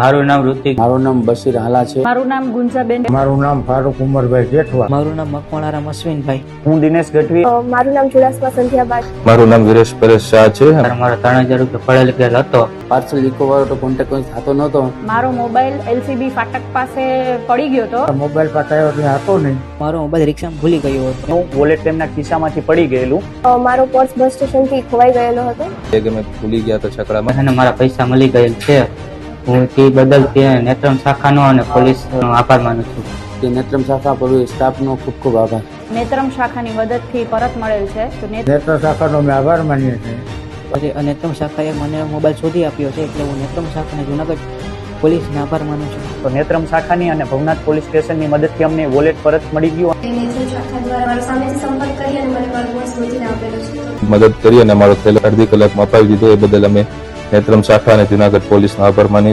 મારું નામ ઋતિક. મારું નામ બશીર હાલા છે. મારું નામ ગુંજાબેન. મારું નામ ફારૂક ઉમરભાઈ જેઠવા. મારું નામ મકવાણારામ અશ્વિનભાઈ. હું દિનેશ ગઢવી. મારું નામ ચુડાસમા સંધ્યાબાઈ. મારું નામ વિરેશ પરેશ શાહ છે. મારો ત્રણ હજાર રૂપિયા પડેલ ગયેલ હતો. પાર્સલ ઇકો વાળો તો કોન્ટેક્ટ કોઈ થતો નતો મારો મોબાઈલ એલસીબી ફાટક પાસે પડી ગયો હતો મોબાઈલ પાસે આવ્યો ત્યાં હતો નહીં. મારો મોબાઈલ રિક્ષામાં ભૂલી ગયો હતો. હું વોલેટ તેમના ખિસ્સામાંથી પડી ગયેલું. મારો પર્સ બસ સ્ટેશનથી ખોવાઈ ગયેલો હતો. ભૂલી ગયા તો છકડામાં. અને મારા પૈસા મળી ગયેલ છે. હું તે બદલ તે નેત્રમ શાખાનો અને પોલીસ આભાર માનું છું. કે નેત્રમ શાખા પોલીસ સ્ટાફનો ખૂબ ખૂબ આભાર. નેત્રમ શાખાની મદદથી પરત મળેલ છે. તો નેત્ર નેત્ર શાખાનો મેં આભાર માનીએ છીએ. પછી અને નેત્રમ શાખાએ મને મોબાઈલ શોધી આપ્યો છે એટલે હું નેત્રમ શાખાને જુનાગઢ પોલીસને આભાર માનું છું. તો નેત્રમ શાખાની અને ભવનાથ પોલીસ સ્ટેશનની મદદથી અમને વોલેટ પરત મળી ગયું. નેત્રમ શાખા દ્વારા મારો સામેથી સંપર્ક કરી અને મને મારો શોધીને આપેલો છે. મદદ કરી અને અમારો થયેલો અડધી કલાકમાં અપાવી દીધો એ બદલ અમે નેત્રમ શાખા અને જુનાગઢ પોલીસનો આભાર માની